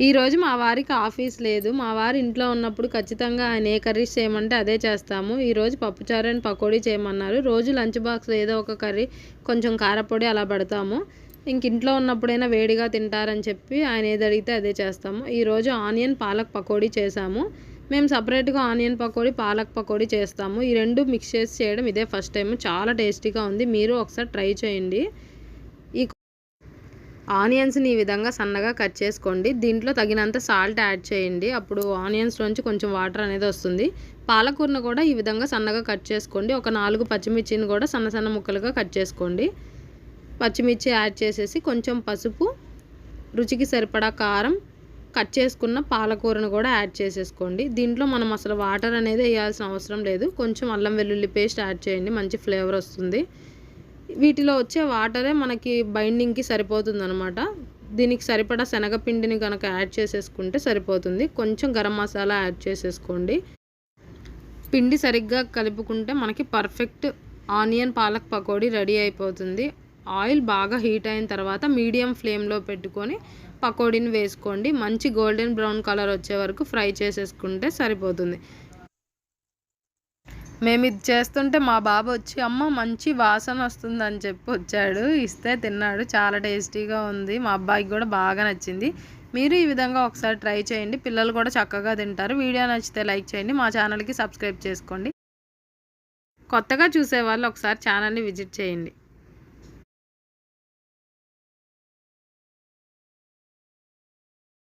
ఈరోజు మా వారికి ఆఫీస్ లేదు. మా వారు ఇంట్లో ఉన్నప్పుడు ఖచ్చితంగా ఆయన ఏ కర్రీస్ చేయమంటే అదే చేస్తాము. ఈరోజు పప్పుచారు అండ్ పకోడీ చేయమన్నారు. రోజు లంచ్ బాక్స్ ఏదో ఒక కర్రీ కొంచెం కారపొడి అలా పెడతాము. ఇంక ఇంట్లో ఉన్నప్పుడైనా వేడిగా తింటారని చెప్పి ఆయన ఏది అడిగితే అదే చేస్తాము. ఈరోజు ఆనియన్ పాలక్ పకోడీ చేసాము మేము సపరేట్గా ఆనియన్ పకోడీ పాలక్ పకోడీ చేస్తాము. ఈ రెండు మిక్స్ చేసి చేయడం ఇదే ఫస్ట్ టైం చాలా టేస్టీగా ఉంది. మీరు ఒకసారి ట్రై చేయండి. ఆనియన్స్ని ఈ విధంగా సన్నగా కట్ చేసుకోండి. దీంట్లో తగినంత సాల్ట్ యాడ్ చేయండి. అప్పుడు ఆనియన్స్ నుంచి కొంచెం వాటర్ అనేది వస్తుంది. పాలకూరను కూడా ఈ విధంగా సన్నగా కట్ చేసుకోండి. ఒక నాలుగు పచ్చిమిర్చిని కూడా సన్న సన్న ముక్కలుగా కట్ చేసుకోండి. పచ్చిమిర్చి యాడ్ చేసేసి కొంచెం పసుపు రుచికి సరిపడా కారం కట్ చేసుకున్న పాలకూరను కూడా యాడ్ చేసేసుకోండి. దీంట్లో మనం అసలు వాటర్ అనేది వేయాల్సిన అవసరం లేదు. కొంచెం అల్లం వెల్లుల్లి పేస్ట్ యాడ్ చేయండి. మంచి ఫ్లేవర్ వస్తుంది. వీటిలో వచ్చే వాటరే మనకి బైండింగ్కి సరిపోతుంది అనమాట దీనికి సరిపడా శనగపిండిని కనుక యాడ్ చేసేసుకుంటే సరిపోతుంది. కొంచెం గరం మసాలా యాడ్ చేసేసుకోండి. పిండి సరిగ్గా కలుపుకుంటే మనకి perfect onion palak pakodi ready అయిపోతుంది. ఆయిల్ బాగా హీట్ అయిన తర్వాత మీడియం ఫ్లేమ్లో పెట్టుకొని పకోడీని వేసుకోండి. మంచి గోల్డెన్ బ్రౌన్ కలర్ వచ్చే వరకు ఫ్రై చేసేసుకుంటే సరిపోతుంది. మేము ఇది చేస్తుంటే మా బాబు వచ్చి అమ్మ మంచి వాసన వస్తుంది అని చెప్పి వచ్చాడు. ఇస్తే తిన్నాడు. చాలా టేస్టీగా ఉంది. మా అబ్బాయికి కూడా బాగా నచ్చింది. మీరు ఈ విధంగా ఒకసారి ట్రై చేయండి. పిల్లలు కూడా చక్కగా తింటారు. వీడియో నచ్చితే లైక్ చేయండి. మా ఛానల్కి సబ్స్క్రైబ్ చేసుకోండి. కొత్తగా చూసే వాళ్ళు ఒకసారి ఛానల్ని విజిట్ చేయండి.